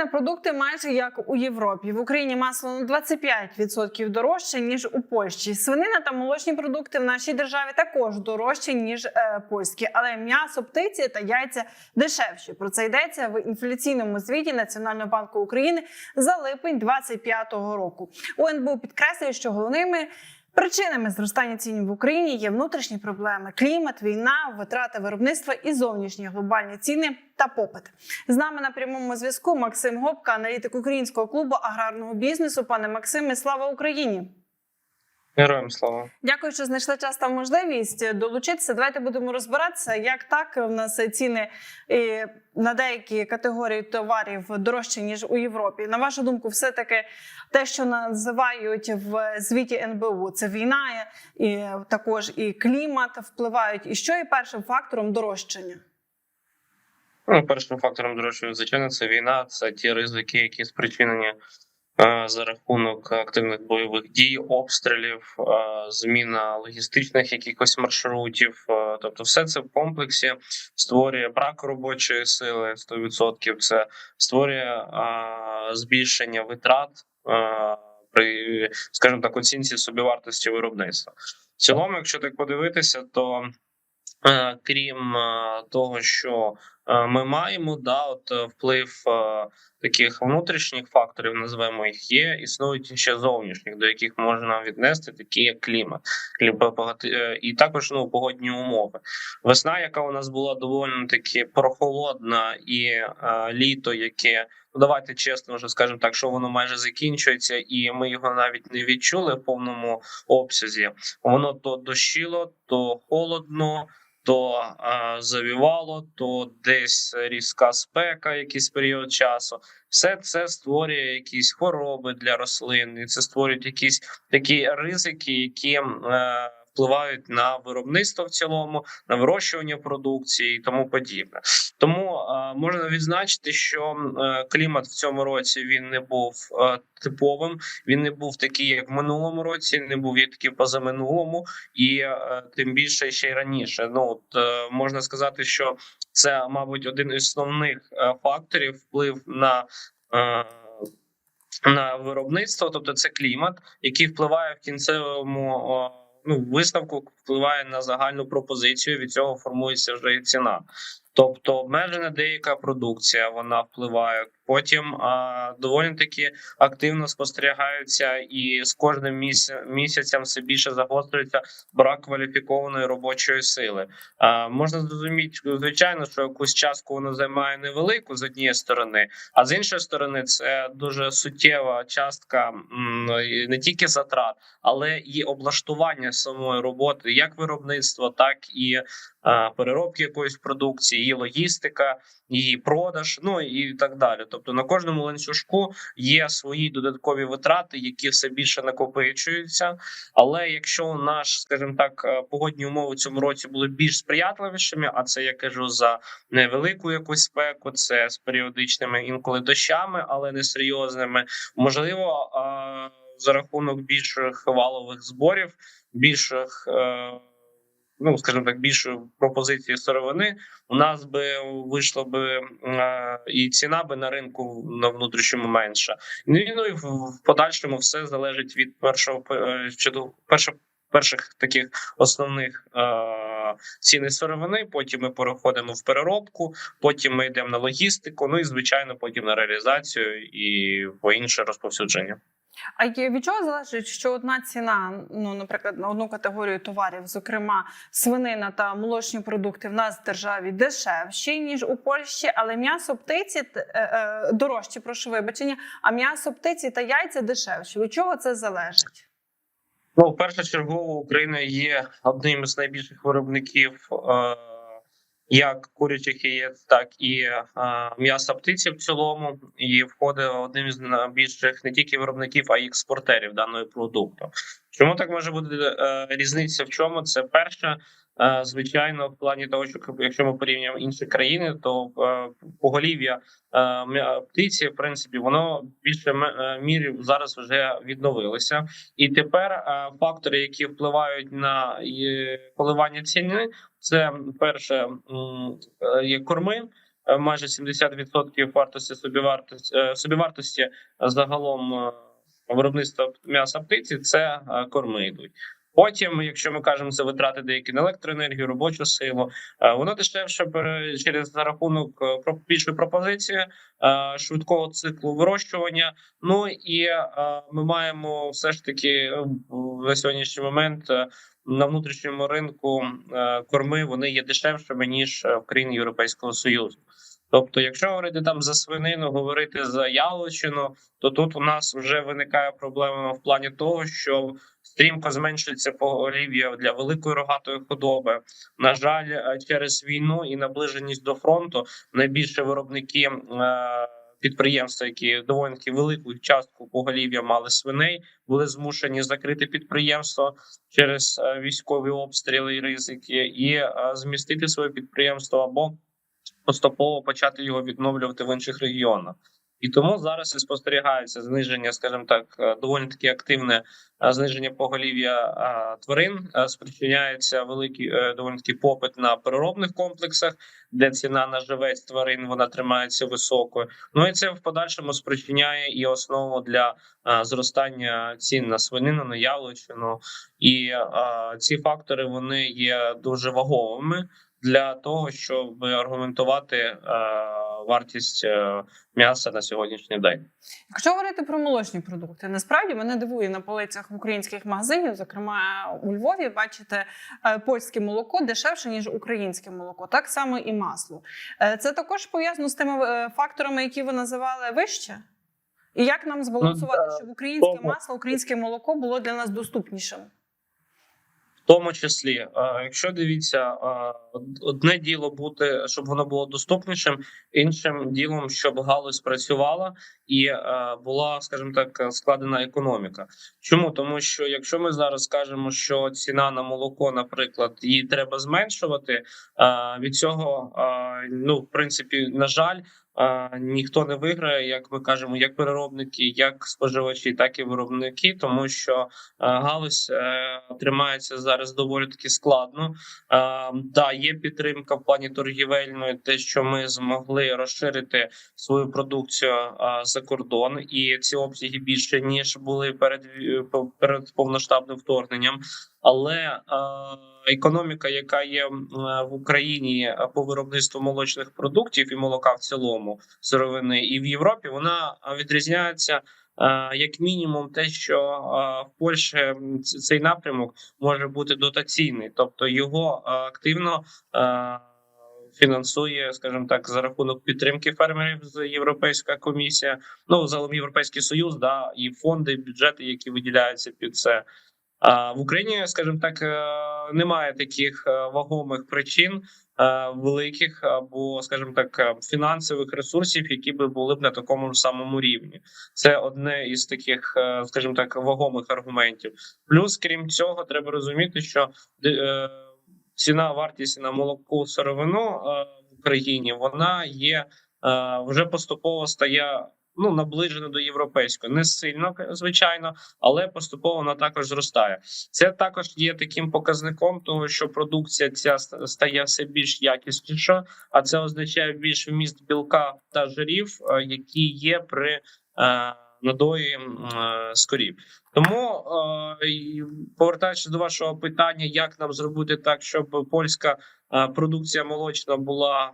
На продукти майже як у Європі. В Україні масло на 25% дорожче ніж у Польщі. Свинина та молочні продукти в нашій державі також дорожчі ніж е, польські, але м'ясо, птиці та яйця дешевші. Про це йдеться в інфляційному звіті Національного банку України за липень 2025 року. УНБУ підкреслює, що головними Причинами зростання цін в Україні є внутрішні проблеми: клімат, війна, витрати виробництва і зовнішні глобальні ціни та попит. З нами на прямому зв'язку Максим Гопка, аналітик українського клубу аграрного бізнесу. Пане Максиме, слава Україні! Героям слава. Дякую, що знайшли час та можливість долучитися. Давайте будемо розбиратися, як так в нас ціни на деякі категорії товарів дорожчі ніж у Європі. На вашу думку, все таки те, що називають в звіті НБУ, це війна, і також і клімат впливають. І що є першим фактором дорожчання? Ну, першим фактором дорожчого звичайно це війна, це ті ризики, які спричинені за рахунок активних бойових дій, обстрілів, зміна логістичних якихось маршрутів. Тобто, все це в комплексі створює брак робочої сили 100%, Це створює збільшення витрат при, скажімо так, оцінці собівартості виробництва. В цілому, якщо так подивитися, то крім е, того, що е, ми маємо, да, от е, вплив е, таких внутрішніх факторів, називаємо їх, є, існують ще зовнішніх, до яких можна віднести, такі як клімат, е, і також ну, погодні умови. Весна, яка у нас була доволі таки прохолодна, і е, літо, яке ну давайте чесно вже скажемо так, що воно майже закінчується, і ми його навіть не відчули в повному обсязі. Воно то дощило, то холодно. То е, завівало, то десь різка спека, якийсь період часу. Все це створює якісь хвороби для рослин, і це створюють якісь такі ризики, які е, впливають на виробництво в цілому, на вирощування продукції і тому подібне. Тому е, можна відзначити, що е, клімат в цьому році він не був е, типовим. Він не був такий, як в минулому році, не був такий позаминулому, і тим більше ще й раніше. Ну от можна сказати, що це, мабуть, один із основних факторів вплив на. На виробництво, тобто це клімат, який впливає в кінцевому ну, висновку, впливає на загальну пропозицію. Від цього формується вже і ціна. Тобто обмежена деяка продукція вона впливає. Потім а, доволі таки активно спостерігаються, і з кожним місяцем, місяцем все більше загострюється брак кваліфікованої робочої сили. А, можна зрозуміти, звичайно, що якусь частку воно займає невелику з однієї сторони, а з іншої сторони, це дуже суттєва частка не тільки затрат, але і облаштування самої роботи, як виробництво, так і е, переробки якоїсь продукції, її логістика, її продаж, ну і так далі. Тобто на кожному ланцюжку є свої додаткові витрати, які все більше накопичуються. Але якщо наш, скажімо так, е, погодні умови цьому році були більш сприятливішими, а це я кажу за невелику якусь спеку, це з періодичними інколи дощами, але не серйозними, можливо, е, за рахунок більших валових зборів, більших. Е, Ну, скажімо так, більшої пропозиції сировини у нас би вийшло би е, і ціна би на ринку на внутрішньому менша. Ну і ну, в, подальшому все залежить від першого е, щодо першого. Перших таких основних е, ціни сировини. Потім ми переходимо в переробку, потім ми йдемо на логістику. Ну і звичайно, потім на реалізацію і по інше розповсюдження. А від чого залежить, що одна ціна, ну наприклад, на одну категорію товарів, зокрема свинина та молочні продукти, в нас в державі дешевші ніж у Польщі, але м'ясо птиці е, е, дорожче, прошу вибачення, а м'ясо птиці та яйця дешевші. Від чого це залежить? Ну, першочергово Україна є одним із найбільших виробників е, як курячих яєць, так і е, м'яса птиці в цілому, і входить одним із найбільших не тільки виробників, а й експортерів даної продукту. Чому так може бути е, різниця? В чому це перше? Е, Звичайно, в плані того, що якщо ми порівнюємо інші країни, то е, поголів'я е, птиці, в принципі, воно більше мірі зараз вже відновилося. І тепер фактори, які впливають на коливання ціни, це перше є корми. майже 70% вартості собівартості собівартості загалом виробництва м'яса птиці. Це корми йдуть. Потім, якщо ми кажемо за витрати деякі на електроенергію, робочу силу, е, воно дешевше через за рахунок е, більшої пропозиції, е, швидкого циклу вирощування. Ну і ми маємо все ж таки на сьогоднішній момент на внутрішньому ринку корми вони є дешевшими ніж в країні Європейського Союзу. Тобто, якщо говорити там за свинину, говорити за яловичину, то тут у нас вже виникає проблема в плані того, що стрімко зменшується поголів'я для великої рогатої худоби. На жаль, е, через війну і наближеність до фронту найбільше виробники. е, Підприємства, які доволі велику частку поголів'я мали свиней, були змушені закрити підприємство через е, військові обстріли і ризики, і змістити своє підприємство або поступово почати його відновлювати в інших регіонах. І тому зараз і спостерігається зниження, скажімо так, е, доволі таки активне е, зниження поголів'я е, тварин. Спричиняється великий доволі таки попит на переробних комплексах, де ціна на живець тварин вона тримається високою. Ну і це в подальшому спричиняє і основу для зростання цін на свинину, на яловичину. І ці фактори вони є дуже ваговими для того, щоб аргументувати е, вартість е, м'яса на сьогоднішній день. Якщо говорити про молочні продукти, насправді мене дивує на полицях українських магазинів, зокрема у Львові, бачите е, польське молоко дешевше ніж українське молоко, так само і масло. Е, Це також пов'язано з тими е, факторами, які ви називали вище. І як нам збалансувати, да, щоб українське масло, українське молоко було для нас доступнішим? Тому числі, е, якщо дивіться, е, одне діло бути, щоб воно було доступнішим, іншим ділом, щоб галузь працювала і е, була, скажімо так, складена економіка. Чому тому, що якщо ми зараз скажемо, що ціна на молоко, наприклад, її треба зменшувати, від цього ну в принципі, на жаль. Ніхто не виграє, як ми кажемо, як переробники, як споживачі, так і виробники, тому що е, галузь е, тримається зараз доволі таки складно. Е, да, є підтримка в плані торгівельної, те, що ми змогли розширити свою продукцію за кордон, і ці обсяги більше ніж були перед перед повноштабним вторгненням. Але е, економіка, яка є е, в Україні е, по виробництву молочних продуктів і молока в цілому сировини, і в Європі, вона відрізняється. Як мінімум, те, що в Польщі цей напрямок може бути дотаційний, тобто його активно фінансує, скажімо так, за рахунок підтримки фермерів з Європейська комісія, ну загалом Європейський Союз, да і фонди, бюджети, які виділяються під це. В Україні, скажімо так, е, немає таких е, вагомих причин е, великих або, скажімо так, фінансових ресурсів, які би були б на такому ж самому рівні. Це одне із таких, скажімо так, вагомих аргументів. Плюс, крім цього, треба розуміти, що ціна вартість на молоко сировину в Україні вона є вже поступово стає. Ну, наближено до європейської, не сильно, звичайно, але поступово вона також зростає. Це також є таким показником того, що продукція ця ст- стає все більш якісніша, а це означає більш вміст білка та жирів, е, які є при е, надої е, з. Тому повертаючись до вашого питання, як нам зробити так, щоб польська продукція молочна була.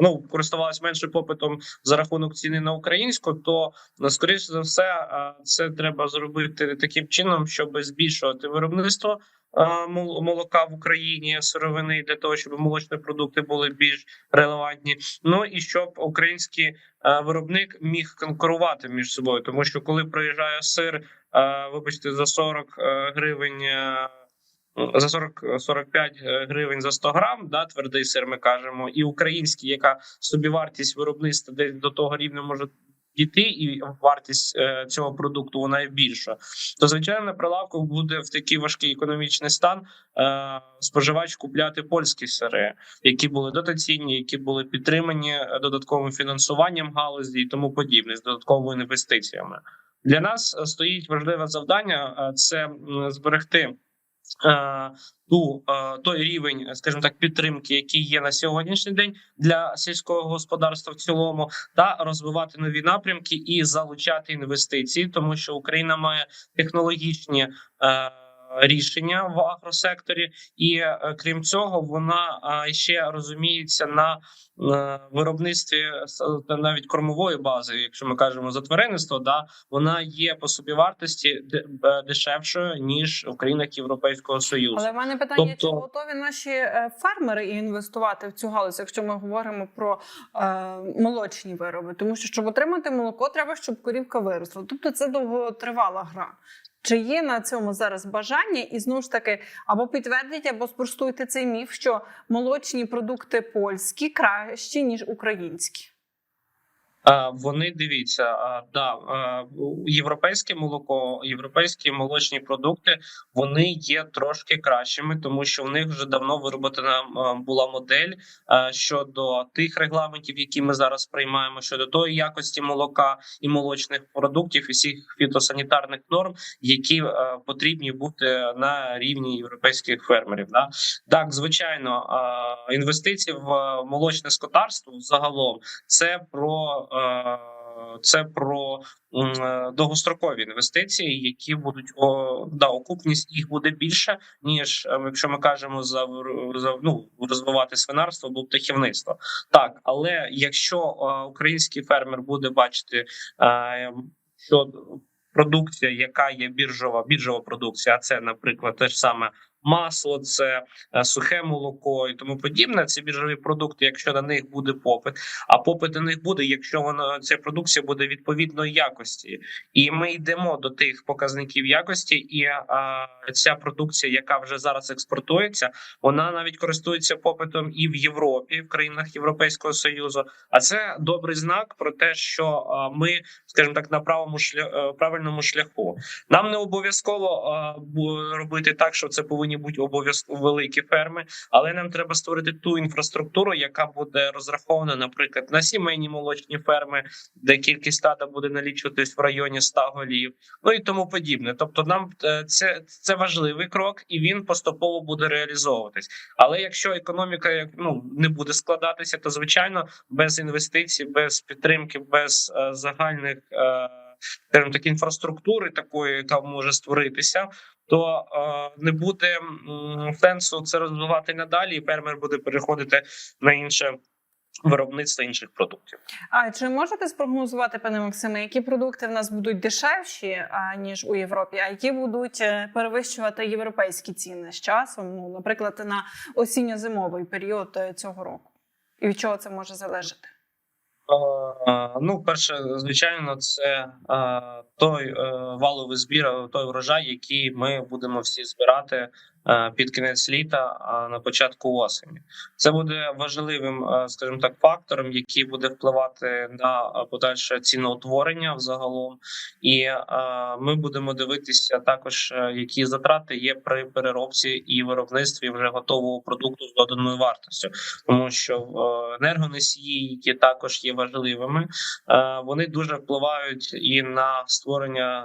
Е, Ну, користувалась менше попитом за рахунок ціни на українську, то ну, скоріше за все, е, це треба зробити таким чином, щоб збільшувати виробництво е, молока в Україні сировини для того, щоб молочні продукти були більш релевантні. Ну і щоб український е, виробник міг конкурувати між собою, тому що коли приїжджає сир, е, вибачте, за 40 е, гривень. Е, За 40 45 гривень за 100 грам, да, твердий сир, ми кажемо, і український, яка собівартість виробництва десь до того рівня може дійти, і вартість е, цього продукту вона є більша. То звичайно прилавку буде в такий важкий економічний стан е, споживач купляти польські сири, які були дотаційні, які були підтримані е, додатковим фінансуванням галузі і тому подібне з додатковими інвестиціями. Для нас е, стоїть важливе завдання: е, це зберегти е, ту е, той рівень, скажімо так, підтримки, який є на сьогоднішній день для сільського господарства в цілому, та розвивати нові напрямки і залучати інвестиції, тому що Україна має технологічні. Е, Рішення в агросекторі, і е, крім цього, вона е, ще розуміється на е, виробництві навіть кормової бази. Якщо ми кажемо за тваринництво, да вона є по собі вартості дешевшою ніж в країнах Європейського союзу. Але в мене питання: Тобто- чи готові наші е, фермери інвестувати в цю галузь, якщо ми говоримо про е, молочні вироби? Тому що щоб отримати молоко, треба, щоб корівка виросла. Тобто це довготривала гра. Чи є на цьому зараз бажання, і знову ж таки або підтвердіть, або спростуйте цей міф, що молочні продукти польські кращі ніж українські. А, Вони дивіться, да, європейське молоко, європейські молочні продукти вони є трошки кращими, тому що в них вже давно вироблена була модель щодо тих регламентів, які ми зараз приймаємо, щодо тої якості молока і молочних продуктів, і всіх фітосанітарних норм, які потрібні бути на рівні європейських фермерів. Да? Так, звичайно, інвестиції в молочне скотарство загалом це про е, це про е, довгострокові інвестиції, які будуть о, да, окупність їх буде більше ніж е, якщо ми кажемо за, за ну розвивати свинарство або птахівництво. Так, але якщо е, український фермер буде бачити, е, що продукція, яка є біржова, біржова продукція, а це, наприклад, те ж саме масло, це е, сухе молоко і тому подібне. Це біржові продукти, якщо на них буде попит. А попит на них буде, якщо вона ця продукція буде відповідної якості, і ми йдемо до тих показників якості, і а, ця продукція, яка вже зараз експортується, вона навіть користується попитом і в Європі, в країнах Європейського союзу. А це добрий знак про те, що а, ми, скажімо так, на правому шля... е, правильному шляху. Нам не обов'язково робити так, що це повинні бути обов'язково великі ферми, але нам треба створити ту інфраструктуру, яка буде розрахована, наприклад, на сімейні молочні ферми, де кількість стада буде налічуватись в районі 100 голів, ну і тому подібне. Тобто, нам е, це, це важливий крок, і він поступово буде реалізовуватись. Але якщо економіка ну не буде складатися, то звичайно без інвестицій, без підтримки, без е, загальних. Е, скажімо так, інфраструктури такої, яка може створитися, то е, не буде сенсу це розвивати надалі, і фермер буде переходити на інше виробництво інших продуктів. А чи можете спрогнозувати, пане Максиме, які продукти в нас будуть дешевші ніж у Європі, а які будуть е, перевищувати європейські ціни з часом? Ну, наприклад, на осінньо-зимовий період е, цього року? І від чого це може залежати? Е, Ну, перше, звичайно, це е, той е, валовий збір, той врожай, який ми будемо всі збирати під кінець літа, а на початку осені. Це буде важливим, е, скажімо так, фактором, який буде впливати на е, подальше ціноутворення взагалом, і е, ми будемо дивитися також, е, які затрати є при переробці і виробництві вже готового продукту з доданою вартістю, тому що е, енергоносії, які також є важливими, е, вони дуже впливають і на створення,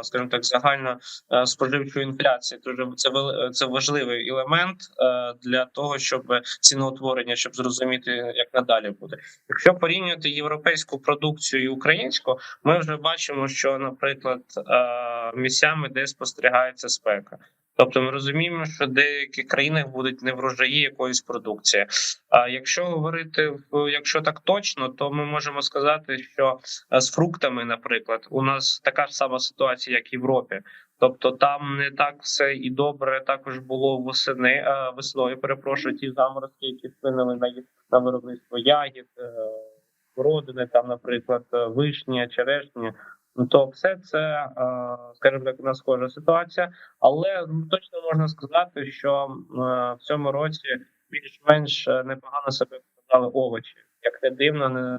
е, скажімо так, загально е, споживчої інфляції. Дуже це це важливий елемент е, для того, щоб ціноутворення, щоб зрозуміти, як надалі буде. Якщо порівнювати європейську продукцію і українську, ми вже бачимо, що, наприклад, е, місцями де спостерігається спека. Тобто ми розуміємо, що в деяких країнах будуть неврожаї якоїсь продукції. А якщо говорити якщо так точно, то ми можемо сказати, що е, з фруктами, наприклад, у нас така ж сама ситуація, як в Європі. Тобто там не так все і добре також було восени е, весною. Перепрошую ті заморозки, які вплинули на на виробництво ягід, е, родини, там, наприклад, е, вишня, черешня. Ну, То все це, скажімо так, у нас схожа ситуація, але ну, точно можна сказати, що в цьому році більш-менш непогано себе показали овочі. Як не дивно, не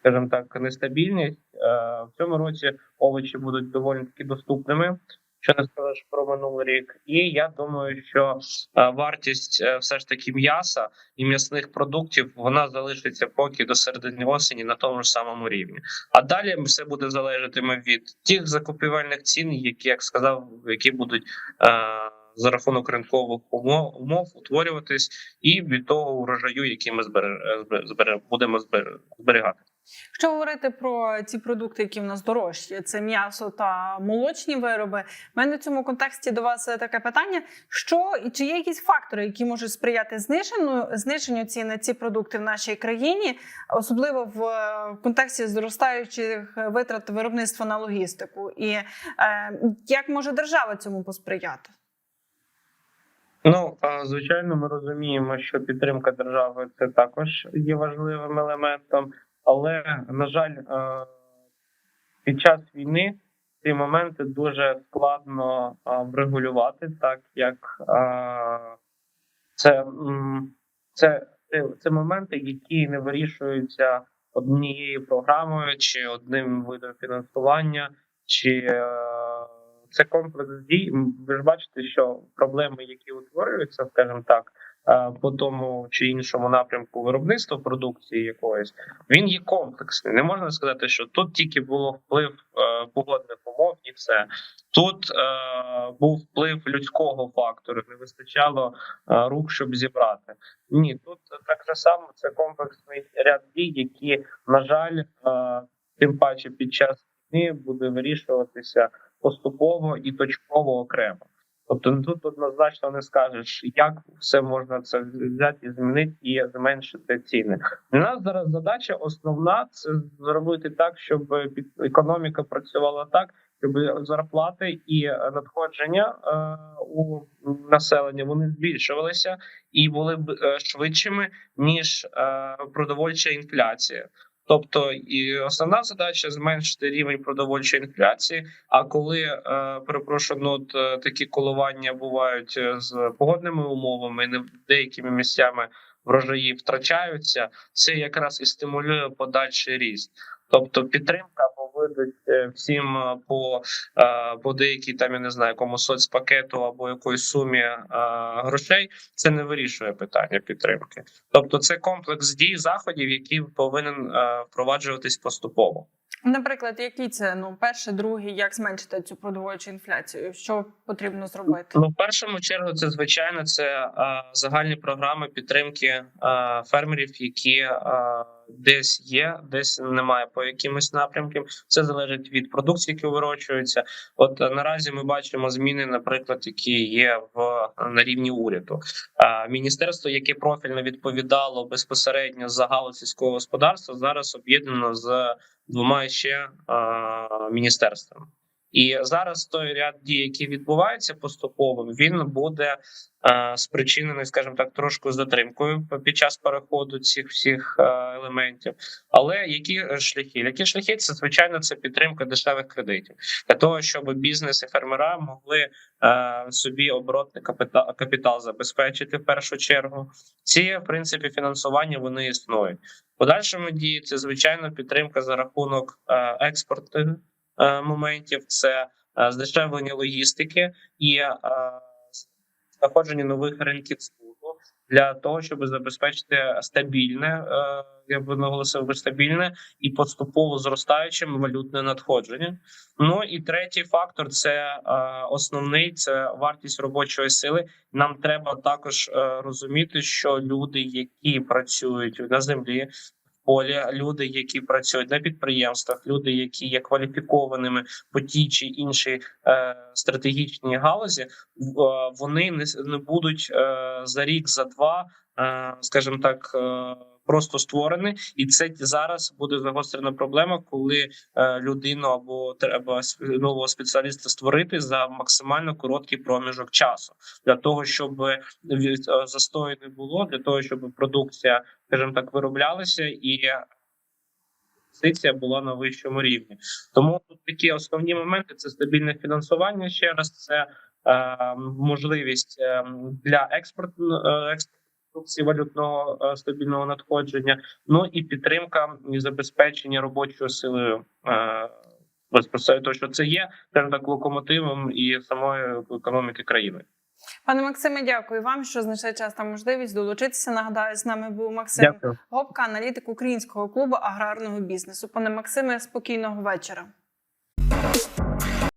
скажімо так, нестабільність. Е, В цьому році овочі будуть доволі таки доступними. що не скажеш про минулий рік. І я думаю, що е, вартість е, все ж таки м'яса і м'ясних продуктів вона залишиться поки до середини осені на тому ж самому рівні. А далі все буде залежатиме від тих закупівельних цін, які як сказав, які будуть за рахунок ринкових умов, утворюватись, і від того урожаю, який ми збере, збере- будемо зберігати. Якщо говорити про ті продукти, які в нас дорожчі, це м'ясо та молочні вироби. У мене в цьому контексті до вас е, таке питання: що і чи є якісь фактори, які можуть сприяти зниженню, зниженню цін на ці продукти в нашій країні, особливо в е, контексті зростаючих витрат виробництва на логістику, і е, як може держава цьому посприяти? Ну звичайно, ми розуміємо, що підтримка держави це також є важливим елементом, але на жаль, під час війни ці моменти дуже складно врегулювати, так як це, це, це, моменти, які не вирішуються однією програмою чи одним видом фінансування, чи це комплекс дій. Ви ж бачите, що проблеми, які утворюються, скажімо так, е, по тому чи іншому напрямку виробництва продукції якоїсь, він є комплексний. Не можна сказати, що тут тільки було вплив е, погодних умов і все. Тут е, був вплив людського фактору, не вистачало е, рук, щоб зібрати. Ні, тут так же само це комплексний ряд дій, які, на жаль, е, тим паче під час війни буде вирішуватися поступово і точково окремо. Тобто ну, тут однозначно не скажеш, як все можна це взяти і змінити і зменшити ціни. Для нас зараз задача основна це зробити так, щоб економіка працювала так, щоб зарплати і надходження е, у населення вони збільшувалися і були б е, швидшими ніж е, продовольча інфляція. Тобто, і основна задача зменшити рівень продовольчої інфляції. А коли е, перепрошую, ну, е, такі коливання бувають е, з погодними умовами, не деякими місцями врожаї втрачаються, це якраз і стимулює подальший ріст. Тобто підтримка або е, всім е, по, е, по деякій там я не знаю, якому соцпакету або якоїсь сумі грошей, це не вирішує питання підтримки. Тобто, це комплекс дій заходів, який повинен впроваджуватись поступово. Наприклад, які це ну перше, друге, як зменшити цю продовольчу інфляцію? Що потрібно зробити? Ну, в першому чергу, це звичайно це е, загальні програми підтримки е, фермерів, які е, десь є, десь немає по якимось напрямкам. Це залежить від продукції, які вирощуються. От е, наразі ми бачимо зміни, наприклад, які є в на рівні уряду. А міністерство, яке профільно відповідало безпосередньо за галузь сільського господарства, зараз об'єднано з двома ще е, міністерствами. І зараз той ряд дій, які відбуваються поступово, він буде е, спричинений, скажімо так, трошки з затримкою під час переходу цих всіх е, елементів. Але які шляхи? Які шляхи? Це звичайно це підтримка дешевих кредитів для того, щоб бізнес і фермера могли е, собі оборотний капітал, капітал забезпечити в першу чергу. Ці в принципі фінансування вони існують. Подальшому дії це звичайно підтримка за рахунок е, експорту моментів, це е, здешевлення логістики і е, знаходження нових ринків збуту для того, щоб забезпечити стабільне, е, я би наголосив би стабільне і поступово зростаюче валютне надходження. Ну і третій фактор це е, основний це вартість робочої сили. Нам треба також е, розуміти, що люди, які працюють на землі, полі, люди, які працюють на підприємствах, люди, які є кваліфікованими по тій чи іншій е, стратегічній галузі, е, вони не, не будуть е, за рік, за два, е, скажімо так. Е, Просто створені, і це зараз буде загострена проблема, коли е, людину або треба нового спеціаліста створити за максимально короткий проміжок часу для того, щоб е, застою не було, для того, щоб продукція скажімо так, вироблялися і інвестиція була на вищому рівні. Тому тут такі основні моменти: це стабільне фінансування. Ще раз це е, можливість е, для експорту е, експорту продукції валютного е, стабільного надходження. Ну і підтримка і забезпечення робочою силою. Е, безпосередньо того, що це є скажімо так локомотивом і самої економіки країни. Пане Максиме, дякую вам, що знайшли час та можливість долучитися. Нагадаю, з нами був Максим Дякую. Гопка, аналітик українського клубу аграрного бізнесу. Пане Максиме, спокійного вечора.